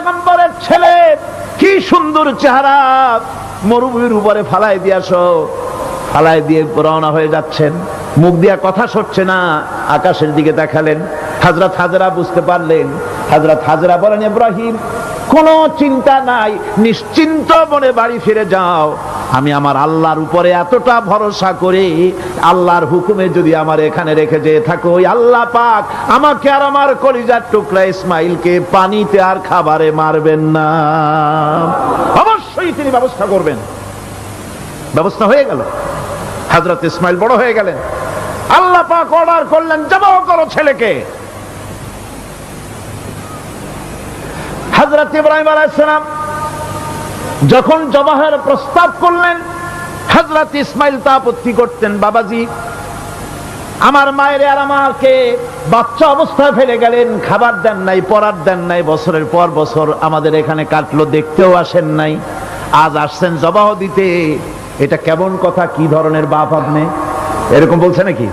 পেগম্বরের ছেলে, কি সুন্দর চেহারা। মরুভূমির উপরে ফালাই দিয়াছ ফালাই দিয়ে রওনা হয়ে যাচ্ছেন। মুখ দিয়া কথা সরছে না, আকাশের দিকে দেখালেন। হাজরা হাজরা বুঝতে পারলেন। হাজরা হাজরা বলেন, ইব্রাহিম কোনো চিন্তা নাই, নিশ্চিন্ত মনে বাড়ি ফিরে যাও। আমি আমার আল্লাহর উপরে এতটা ভরসা করে, আল্লাহর হুকুমে যদি আমার এখানে রেখে যেয়ে থাকো, ওই আল্লাহ পাক আমাকে আর আমার কলিজার টুকরা ইসমাইলকে পানিতে আর খাবারে মারবেন না। অবশ্যই তিনি ব্যবস্থা করবেন। ব্যবস্থা হয়ে গেল। হাজরত ইসমাইল বড় হয়ে গেলেন। আল্লাহ পাক অর্ডার করলেন জবাব করো ছেলেকে। হজরত ইব্রাহিম আলাইসালাম যখন জবাহের প্রস্তাব করলেন হজরত ইসমাইল তা আপত্তি করতেন, বাবাজি, আমার মায়ের আর আমাকে বাচ্চা অবস্থায় ফেলে গেলেন, খাবার দেন নাই পড়ার দেন নাই, বছরের পর বছর আমাদের এখানে কাটলো, দেখতেও আসেন নাই, আজ আসছেন জবাহ দিতে, এটা কেমন কথা, কি ধরনের বাপ আপনি? এরকম বলছে নাকি?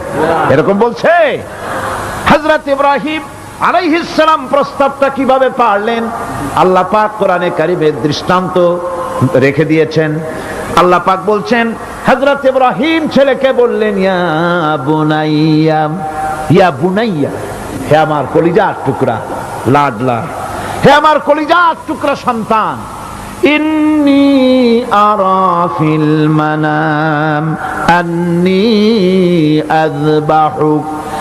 এরকম বলছে? হজরত ইব্রাহিম আলাইহিসসালাম প্রস্তাবটা কীভাবে পারলেন? আল্লাহ পাক কোরআনে কারিমের দৃষ্টান্ত রেখে দিয়েছেন। আল্লাহ পাক বলছেন হজরত ইব্রাহিম ছেলেকে বললেন, ইয়া বুনাইয়া ইয়া বুনাইয়া, হে আমার কলিজার টুকরা, লাডলা, হে আমার কলিজার টুকরা সন্তান, ইন্নি আরা ফিল মানাম, আন্নি আযবাহুক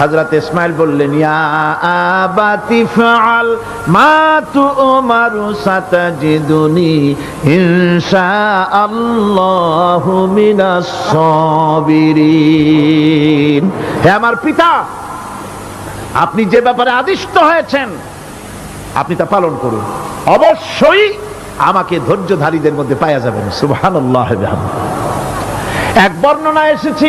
হযরত ইসমাইল বললেন, ইয়া আবাতি ফাআল, মা তুমারু সাতাজিদুনি, ইনশাআল্লাহু মিনাস সাবিরিন। হে আমার পিতা, আপনি যে ব্যাপারে আদিষ্ট হয়েছেন, আপনি তা পালন করুন। অবশ্যই আমাকে ধৈর্যধারীদের মধ্যে পাওয়া যাবেন সুবহানাল্লাহ এক বর্ণনা এসেছি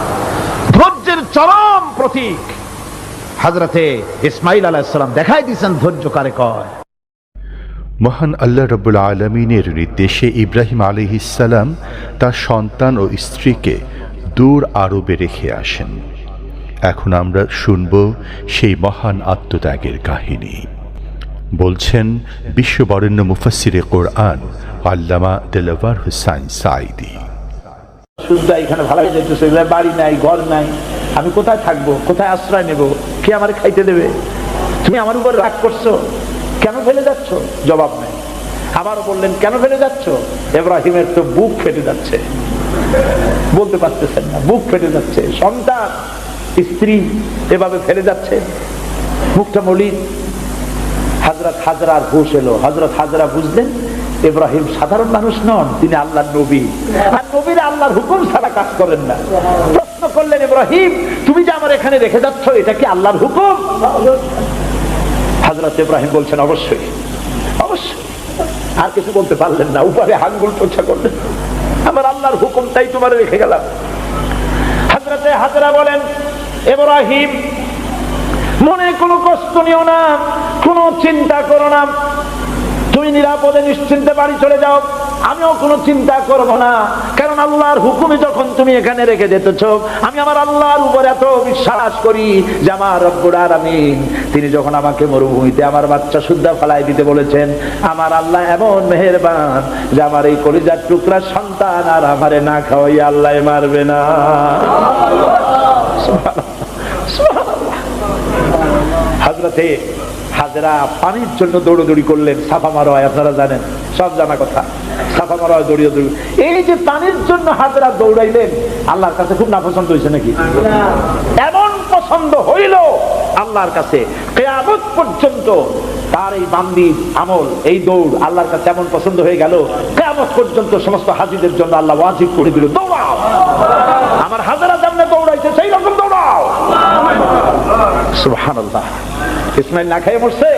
চরম প্রতীক। হাজরতে ইসমাইল আলাহিসাল্লাম দেখাই দিয়েছেন ধৈর্য কারে কয়। মহান আল্লাহ রব্বুল আলমিনের নির্দেশে ইব্রাহিম আলিহিসাল্লাম তার সন্তান ও স্ত্রীকে দূর আরবে রেখে আসেন। এখন আমরা শুনব সেই মহান আত্মত্যাগের কাহিনী। বলছেন বিশ্ববরেণ্য মুফাসিরে কোরআন আল্লামা দেলাওয়ার হুসাইন সাইদি শুদ্ধ এখানে ভালো যেতেছে বাড়ি নাই ঘর নাই। আমি কোথায় থাকব? কোথায় আশ্রয় নেব? কে আমার খাইতে দেবে? তুমি আমার উপর রাগ করছ? কেন ফেলে যাচ্ছ? জবাব নেই। আবারও বললেন, কেন ফেলে যাচ্ছ? এব্রাহিমের তো বুক ফেটে যাচ্ছে। বলতে পারতেছেন না, বুক ফেটে যাচ্ছে। সন্তান, স্ত্রী এভাবে ফেলে যাচ্ছে। মুখটা মলিন। হাজরত হাজরার হুশ এলো। হজরত হাজরা বুঝলেন ইব্রাহিম সাধারণ মানুষ নন, তিনি আল্লাহর নবী। আর নবীর আল্লাহর হুকুম ছাড়া কাজ করেন না। করলেন, ইব্রাহিম, তুমি যে আমার এখানে রেখে যাচ্ছ, এটা কি আল্লাহর হুকুম? হাজরত ইব্রাহিম বলছেন, অবশ্যই অবশ্যই। আর কিছু বলতে পারলেন না, উপরে আঙ্গুল টোছা করলেন। আমার আল্লাহর হুকুম, তাই তোমার রেখে গেলাম। হাজরতে হাজরা বলেন, ইব্রাহিম, মনে কোনো কষ্ট নিও না, কোনো চিন্তা করো না। তুমি নিরাপদে নিশ্চিন্তে বাড়ি চলে যাও। আমিও কোনো চিন্তা করব না। কারণ আল্লাহর হুকুমে যখন তুমি এখানে রেখে যেতেছ আমি আমার আল্লাহর উপর এত বিশ্বাস করি যে আমার রব্বুর আলামিন, তিনি যখন আমাকে মরুভূমিতে আমার বাচ্চা শুদ্ধা ফলাই দিতে বলেছেন, আমার আল্লাহ এমন মেহেরবান যে আমার এই কলিজার টুকরা সন্তান আর আমারে না খাওয়াই আল্লাহ মারবে না। হাজরাতে হাজরা পানির জন্য দৌড়দৌড়ি করলেন, সাফা মারোয়, আপনারা জানেন, সব জানা কথা। সাফা মারোয় দৌড়িয়ে দৌড়ি এই যে পানির জন্য হাজরা দৌড়াইলেন, আল্লাহর কাছে খুব নাপছন্দ হয়েছে নাকি? এমন পছন্দ হইল আল্লাহর কাছে, কেয়ামত পর্যন্ত তার এই বান্দির আমল, এই দৌড় আল্লাহর কাছে এমন পছন্দ হয়ে গেল, কেয়ামত পর্যন্ত সমস্ত হাজিদের জন্য আল্লাহ ওয়াজিব করে দিল, দৌড়াও। আমার হাজারা যেমন দৌড়াইছে সেই রকম দৌড়াও। সুবহানাল্লাহ। ইসমাইল না খেয়ে মরছে?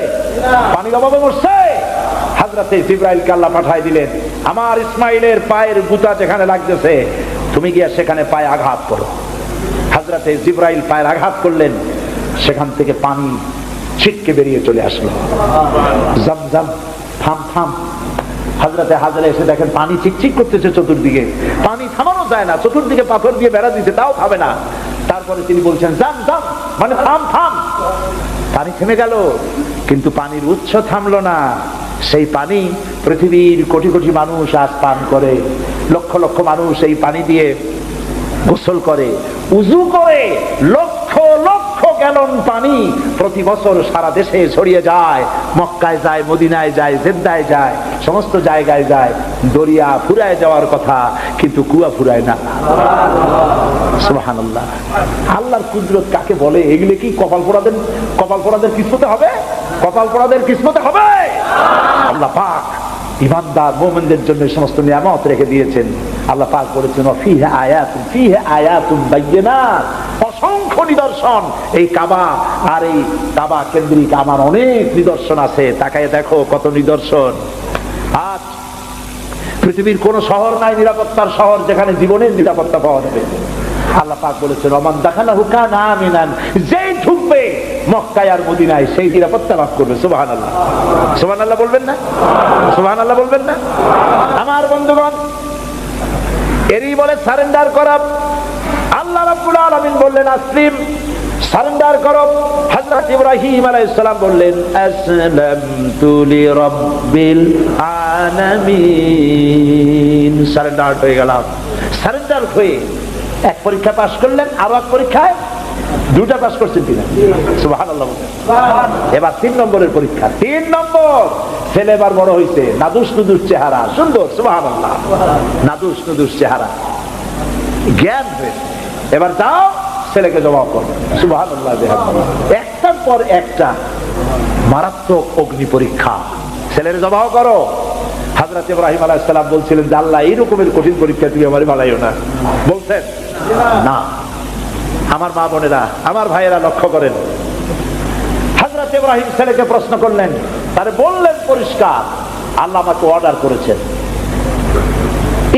পানির অভাবে মরছে? হাজরাতে জিব্রাইলকে আল্লাহ পাঠায় দিলেন, আমার ইসমাইলের পায়ের গুতা যেখানে লাগতেছে, তুমি গিয়া সেখানে পায়ে আঘাত করো। হাজরাতে জিব্রাইল পায়ের আঘাত করলেন, সেখান থেকে পানি ছিটকে বেরিয়ে চলে আসলো। জাম জাম, থাম থাম। হাজরাতে হাজরা এসে দেখেন পানি চিকচিক করতেছে চতুর্দিকে। পানি থামানো যায় না, চতুর্দিকে পাথর দিয়ে বেড়া দিচ্ছে তাও খাবে না। তারপরে তিনি বলছেন, জাম জাম মানে থাম থাম। পানি থেমে গেল, কিন্তু পানির উৎস থামলো না। সেই পানি পৃথিবীর কোটি কোটি মানুষ আজ পান করে। লক্ষ লক্ষ মানুষ এই পানি দিয়ে গোসল করে, উজু করে, লক্ষ গ্যালন পানি প্রতি বছর সারা দেশে ছড়িয়ে যায়। মক্কায় যায়, মদিনায় যায়, জেদ্দায় যায়, সমস্ত জায়গায় যায়। দরিয়া ফুরায় যাওয়ার কথা, কিন্তু কুয়া ফুরায় না। সুবহানাল্লাহ। আল্লাহর কুদরত কাকে বলে? এগুলো কি কপাল পোড়াদের কপাল পোড়াদের কিসমতে হবে? কপাল পোড়াদের কিসমতে হবে? আল্লাহ পাক ইমানদার মোমেনদের জন্য সমস্ত নিয়ামত রেখে দিয়েছেন। আল্লাহ পাক বলেছেন ফিহে আয়াতুন ফিহে আয়াতুন বাইয়িনাত। অসংখ্য নিদর্শন। এই কাবা আর এই কাবা কেন্দ্রিক আমার অনেক নিদর্শন আছে। তাকায় দেখো কত নিদর্শন। আজ পৃথিবীর কোন শহর নাই নিরাপত্তার শহর যেখানে জীবনের নিরাপত্তা পাওয়া যাবে। আল্লাহ পাক বলেছেন রমান দেখানা হুকা না আমিনান যেই ঢুকবে মক্কায় আর মদিনায়, সেই নিরাপত্তা লাভ করবে। সুবাহান আল্লাহ সুবাহান আল্লাহ বলবেন না? সুবাহান আল্লাহ বলবেন না? আমার বন্ধুগণ, এরই বলে সারেন্ডার করা আল্লাহ রাব্বুল আলামিন বললেন আসলিম সারেন্ডার করো। হযরত ইব্রাহিম আলাইহিস সালাম বললেন আসলামতু লিরাব্বিল আলামিন। সারেন্ডার হয়ে গেলাম। সারেন্ডার হয়ে এক পরীক্ষা পাশ করলেন আরও এক পরীক্ষায় দুটা পাশ করছেন কিনা? সুবহানাল্লাহ এবার তিন নম্বরের পরীক্ষা। তিন নম্বর ছেলে এবার বড় হয়েছে নাদুস নুদুস চেহারা। সুন্দর সুবহানাল্লাহ। নাদুস নুদুস চেহারা। জ্ঞান হয়েছে। এবার যাও, ছেলেকে জবাব করো। সুবহানাল্লাহ একটার পর একটা মারাত্মক অগ্নি পরীক্ষা। ছেলের জবাব করো। হাজরত ইব্রাহিম আলাইহিস সালাম বলছিলেন যে, আল্লাহ এই কঠিন পরীক্ষা তুমি আমার বানাইও না। বলছেন, না, আমার মা বোনেরা, আমার ভাইয়েরা লক্ষ্য করেন। হাজরত ইব্রাহিম ছেলেকে প্রশ্ন করলেন, তারে বললেন পরিষ্কার, আল্লাহ আমাকে অর্ডার করেছেন।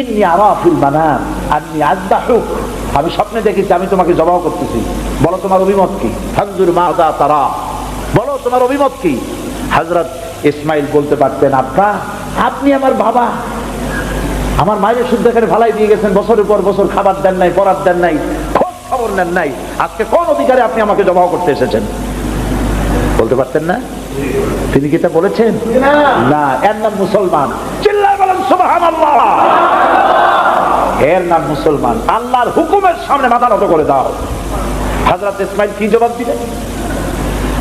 ইন্নি আরাফিল মানাম, আন্নি আযবাহুক। আমি স্বপ্নে দেখেছি আমি তোমাকে জবাব করতেছি। বলো তোমার অভিমত কি? ফানজুর মাদা তারা। বলো তোমার অভিমত কি? হযরত ইসমাইল বলতে পারতেন আপা আপনি আমার বাবা। আমার মায়ের শুদ্ধ এখানে ভালাই দিয়ে গেছেন বছরের পর বছর খাবার দেন নাই পড়ার দেন নাই খোঁজ খবর নেন নাই। আজকে কোন অধিকারে আপনি আমাকে জবাব করতে এসেছেন? বলতে পারতেন না? তিনি কি তা বলেছেন? না এর নাম মুসলমান। চিল্লায় বলেন সুবহানাল্লাহ। এর নাম মুসলমান। আল্লাহর হুকুমের সামনে মাথা নত করে দাও। হযরত ইসমাইল কি জবাব দিলেন?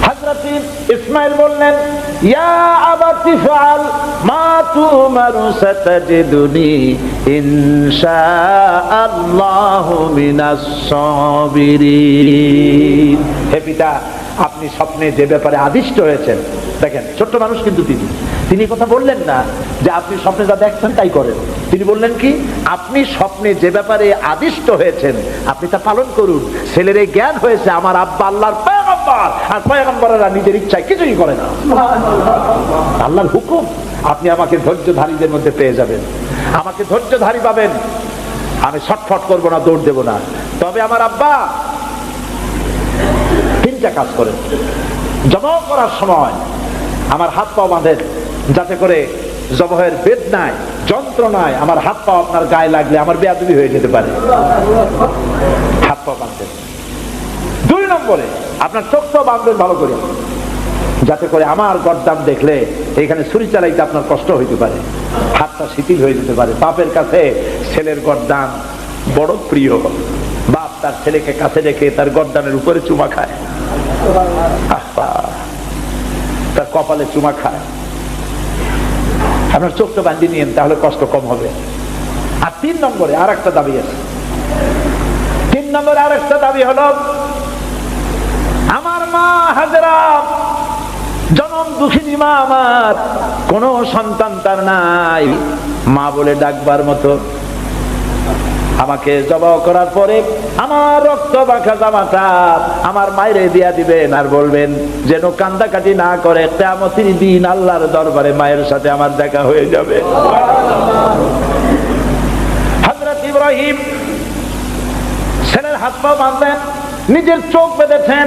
হযরত ইসমাইল বললেন, ইয়া আবাতি ফাল মা তুমারু সাতাজিদুনি, ইনশাআল্লাহু মিনাস সাবিরিন। হে পিতা আপনি স্বপ্নে যে ব্যাপারে আদিষ্ট হয়েছেন, দেখেন, ছোট্ট মানুষ কিন্তু তিনি। তিনি কথা বললেন না যে আপনি স্বপ্নে যা দেখছেন তাই করেন। তিনি বললেন কি, আপনি স্বপ্নে যে ব্যাপারে আদিষ্ট হয়েছেন, আপনি তা পালন করুন। ছেলের এই জ্ঞান হয়েছে, আমার আব্বা আল্লাহর পয়গম্বর। আর পয়গম্বরেরা নিজের ইচ্ছায় কিছুই করে না। আল্লাহর হুকুম, আপনি আমাকে ধৈর্যধারীদের মধ্যে পেয়ে যাবেন। আমাকে ধৈর্যধারী পাবেন। আমি ছটফট করব না, দৌড় দেবো না। তবে আমার আব্বা তিনটা কাজ করেন জবাব করার সময় আমার হাত পা বাঁধেন যাতে করে জবহের বেদনায় যন্ত্রণায় আমার হাত পা আপনার গায়ে লাগলে আমার বেয়াদবি হয়ে যেতে পারে। হাত পা বাঁধতেন দুই নম্বরে, আপনার চোখ তো বাঁধবেন ভালো করে, যাতে করে আমার গরদাম দেখলে এখানে ছুরি চালাইতে আপনার কষ্ট হইতে পারে, হাতটা শিথিল হয়ে যেতে পারে। বাপের কাছে ছেলের গরদান বড় প্রিয়। বাপ তার ছেলেকে কাছে রেখে তার গরদানের উপরে চুমা খায়। তার কপালে চুমা খায়। আপনার চোখটা বান্ধি নিয়েন, তাহলে কষ্ট কম হবে। আর তিন নম্বরে আর একটা দাবি আছে। তিন নম্বরে আর একটা দাবি হলো, আমার মা হাজরা, জনম দুঃখিনী মা আমার, কোন সন্তান তার নাই। মা বলে ডাকবার মতো আমাকে জবাব করার পরে আমার রক্ত বাঁকা জামাটা আমার মায়ের দিয়া দিবেন আর বলবেন, যেন কান্দাকাটি না করে তেমতির দিন আল্লাহর দরবারে মায়ের সাথে আমার দেখা হয়ে যাবে। হজরত ইব্রাহিম ছেলের হাত পা বাঁধলেন, নিজের চোখ বেঁধেছেন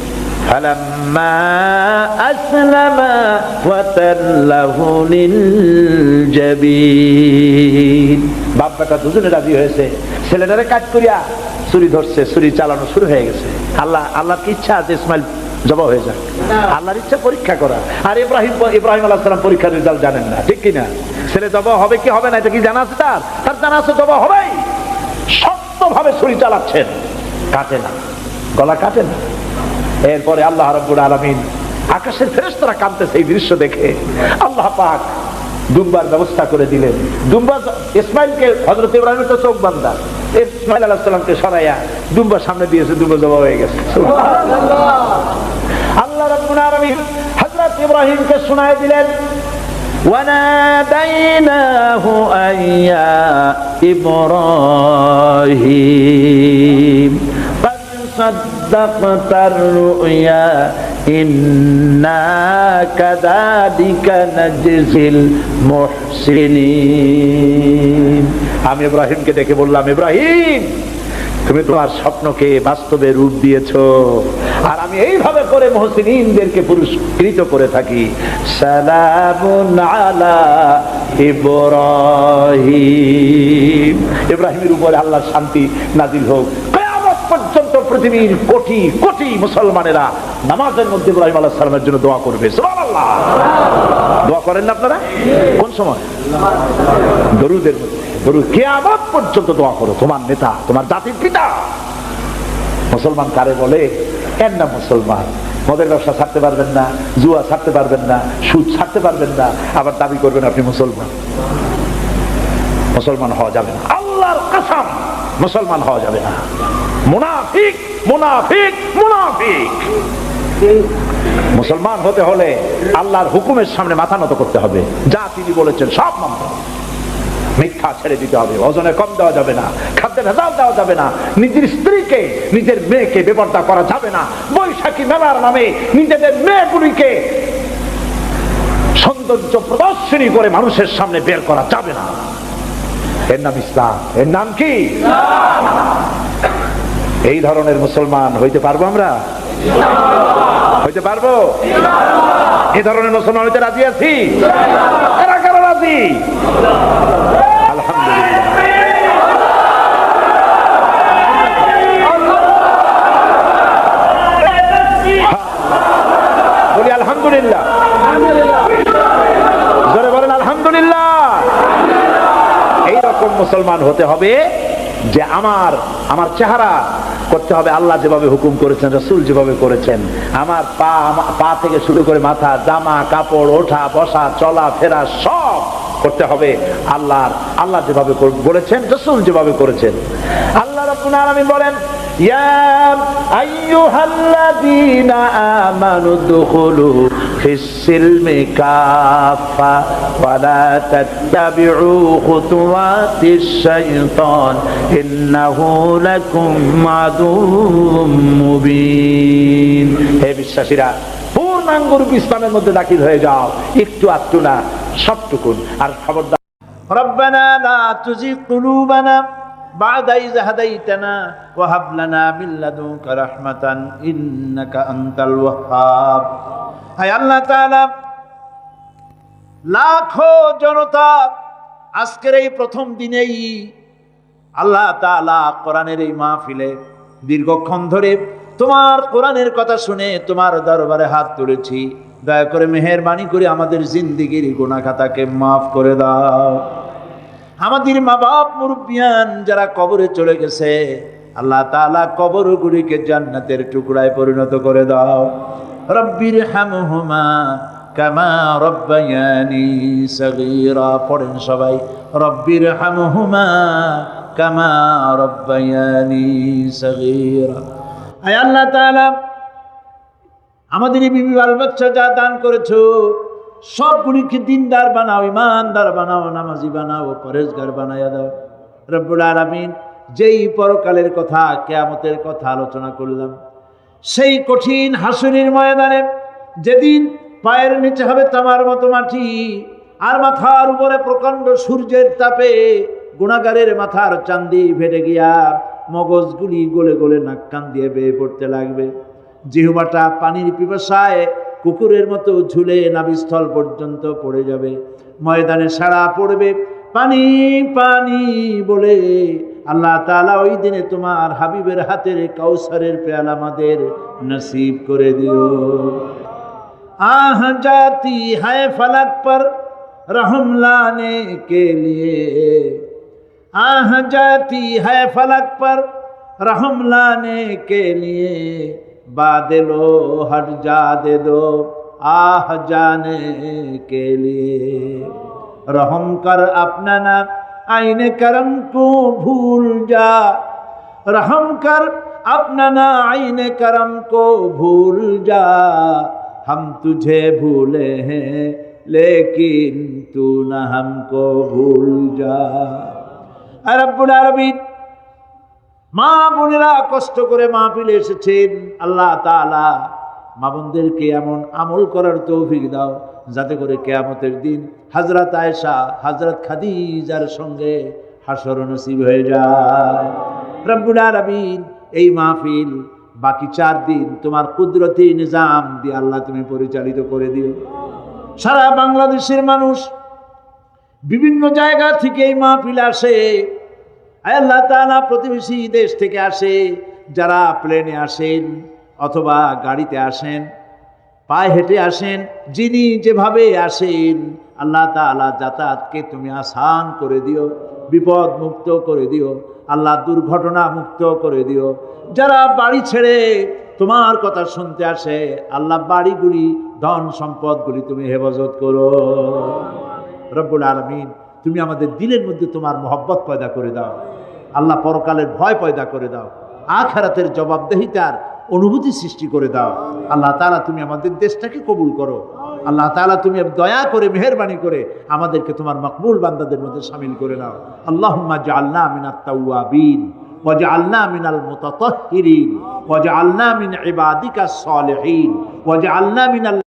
فلما أسلم وتله للجبين বাপ বেটা দুজনে রাজি হয়েছে ছেলেটারে কাজ করিয়া চুরি ধরছে চুরি চালানো শুরু হয়ে গেছে আল্লাহ আল্লাহর কি ইচ্ছা আছে ইসমাইল জবা হয়ে যাক আল্লাহর ইচ্ছা পরীক্ষা করা আর ইব্রাহিম ইব্রাহিম আল্লাহ সালাম পরীক্ষার রেজাল্ট জানেন না ঠিক কিনা ছেলে জবা হবে কি হবে না এটা কি জানা আছে তার তার জানা আছে জবা হবেই শক্তভাবে ছুরি চালাচ্ছেন কাটে না গলা কাটে না এরপরে আল্লাহ রব্বুল আলমিন আকাশের ফেরেশতারা কাঁদতেছে এই দৃশ্য দেখে আল্লাহ পাক দুম্বার ব্যবস্থা করে দিলেন দুম্বা ইসমাইলকে হজরত ইব্রাহিমের তো চোখ বান্দা ইসমাইল আলাহ সাল্লামকে সরাইয়া দুম্বার সামনে দিয়েছে দুম্বা জবা হয়ে গেছে আল্লাহ রব্বুল আলমিন হজরত ইব্রাহিমকে শোনায় দিলেন وناديناه أن يا إبراهيم قد صدقت الرؤيا إنا كذلك نجزي المحسنين আমি ইব্রাহিমকে দেখে বললাম ইব্রাহিম তুমি তোমার স্বপ্নকে বাস্তবে রূপ দিয়েছ আর আমি এইভাবে করে মহসিনদেরকে পুরস্কৃত করে থাকি সালামুন আলা ইব্রাহিম ইব্রাহিমের উপরে আল্লাহর শান্তি নাজিল হোক কিয়ামত পর্যন্ত পৃথিবীর কোটি কোটি মুসলমানেরা নামাজের মধ্যে ইব্রাহিম আলাহ সালামের জন্য দোয়া করবে। দোয়া করেন না আপনারা? কোন সময়? দরুদের দরুদ কেয়ামত পর্যন্ত দোয়া করো। তোমার নেতা, তোমার জাতির পিতা। মুসলমান কারে বলে? এর না মুসলমান। মদের ব্যবসা ছাড়তে পারবেন না, জুয়া ছাড়তে পারবেন না, সুদ ছাড়তে পারবেন না। আবার দাবি করবেন আপনি মুসলমান। মুসলমান হওয়া যাবে না। আল্লাহর কাসাম। মুসলমান হওয়া যাবে না। মুনাফিক মুনাফিক মুনাফিক। মুসলমান হতে হলে আল্লাহর হুকুমের সামনে মাথা নত করতে হবে। যা তিনি বলেছেন সব মানতে মিথ্যা ছেড়ে দিতে হবে, ওজনে কম দেওয়া যাবে না, খাদ্যের ভেজাল দেওয়া যাবে না, নিজের স্ত্রীকে, নিজের মেয়েকে বেপর্দা করা যাবে না, বৈশাখী মেলার নামে নিজেদের মেয়েগুলিকে সৌন্দর্য প্রদর্শনী করে মানুষের সামনে বের করা যাবে না। এর নাম ইসলাম। এর নাম কি? এই ধরনের মুসলমান হইতে পারব আমরা? হইতে পারব? এই ধরনের মুসলমান হইতে রাজি আছি? কারা কারা রাজি? মুসলমান হতে হবে যে আমার আমার চেহারা করতে হবে। আল্লাহ যেভাবে হুকুম করেছেন, রসুল যেভাবে করেছেন, আমার পা পা থেকে শুরু করে মাথা, জামা, কাপড়, ওঠা, বসা, চলা, ফেরা সব করতে হবে। আল্লাহর, আল্লাহ যেভাবে বলেছেন, রসুল যেভাবে করেছেন। আল্লাহ রব্বুল আমি বলেন ইয়া আইয়ুহাল্লাযীনা আমানু দুখুলু ফিস সিলমি কাফা ওয়া লা তাত্তাবি'ু খুতুওয়াতিশ শাইতান ইন্নাহু লাকুম আদুউম মুবিন হে বিশ্বাসীরা পূর্ণাঙ্গ রূপ ইসলামের মধ্যে দাখিল হয়ে যাও একটু আধটু না সবটুকুন আর খবরদার ربنا لا تزغ قلوبنا লাখো জনতা আজকের এই প্রথম দিনেই আল্লাহ কোরআনের এই মাহফিলে দীর্ঘক্ষণ ধরে তোমার কোরআনের কথা শুনে তোমার দরবারে হাত তুলেছি। দয়া করে মেহরবানি করে আমাদের জিন্দিগির গুণাখাতাকে মাফ করে দাও। আমাদের মা বাপ মুরব্বিয়ান যারা কবরে চলে গেছে, আল্লাহ তাআলা কবরগুলিকে জান্নাতের টুকরায় পরিণত করে দাও। রব্বির হামহুমা কামা রব্বায়ানি সগীরা। পড়েন সবাই রব্বির হামহুমা কামা রব্বায়ানি সগীরা। আয় আল্লাহ তাআলা, আমাদের বিবি বাল বাচ্চা যা দান করেছ সবগুলিকে দিনদার বানাও ইমানদার বানাও, নামাজি বানাও পরেশগার বানাইয়া দাও। রব্বুল আলামিন যেই পরকালের কথা, কেয়ামতের কথা আলোচনা করলাম। সেই কঠিন হাসুরির ময়দানে যেদিন পায়ের নিচে হবে তামার মতো মাটি, আর মাথার উপরে প্রকাণ্ড সূর্যের তাপে গুণাগারের মাথার চান্দি ফেটে গিয়া মগজগুলি গলে গলে নাক কান দিয়ে বেয়ে পড়তে লাগবে। জিহবাটা পানির পিপাসায় কুকুরের মতো ঝুলে নাবিস্থল পর্যন্ত পড়ে যাবে। ময়দানে সারা পড়বে। পানি পানি বলে আল্লাহ তালা ওই দিনে তোমার হাবিবের হাতের কাউসারের পেয়াল আমাদের নসিব করে দিও। আহ জাতি, হায় ফালাক পর রহম লানে কে লিয়ে। আহ জাতি, হায় ফালাক পর রহম লানে কে লিয়ে। बादलो, हट जा दे दो आह जाने के लिए। रहम कर अपना ना, आईने करम को भूल जा। रहम कर अपना ना, आईने करम को भूल जा। हम तुझे भूले हैं, लेकिन तू ना हमको भूल जा। अरबुल अरबी মা বোনেরা কষ্ট করে মাহফিলে এসেছেন। আল্লাহ তাআলা মা বোনদেরকে এমন আমল করার তৌফিক দাও, যাতে করে কেয়ামতের দিন হযরত আয়েশা, হযরত খাদিজার সঙ্গে হাসর নসিব হয়ে যায়। রব্বুল আলামিন, এই মাহফিল বাকি চার দিন তোমার কুদরতি নিজাম দিয়ে আল্লাহ তুমি পরিচালিত করে দিও। সারা বাংলাদেশের মানুষ বিভিন্ন জায়গা থেকে এই মাহফিল আসে। আল্লাহ তাআলা প্রতিবেশী দেশ থেকে আসে, যারা প্লেনে আসেন অথবা গাড়িতে আসেন, পায়ে হেঁটে আসেন, যিনি যেভাবে আসেন, আল্লাহ তাআলা যাতায়াতকে তুমি আসান করে দিও বিপদ মুক্ত করে দিও, আল্লাহ দুর্ঘটনা মুক্ত করে দিও। যারা বাড়ি ছেড়ে তোমার কথা শুনতে আসে, আল্লাহ বাড়িগুলি ধন সম্পদগুলি তুমি হেফাজত করো। রব্বুল আলমিন তুমি আমাদের দিলের মধ্যে তোমার মহব্বত পয়দা করে দাও। আল্লাহ পরকালের ভয় পয়দা করে দাও। আখারাতের জবাবদেহিতার অনুভূতি সৃষ্টি করে দাও। আল্লাহ তাআলা তুমি আমাদের দেশটাকে কবুল করো। আল্লাহ তাআলা তুমি দয়া করে, মেহরবানি করে আমাদেরকে তোমার মকবুল বান্দাদের মধ্যে সামিল করে নাও আল্লাহ ওয়াজআলনা মিন ওয়াজআলনা মিনাল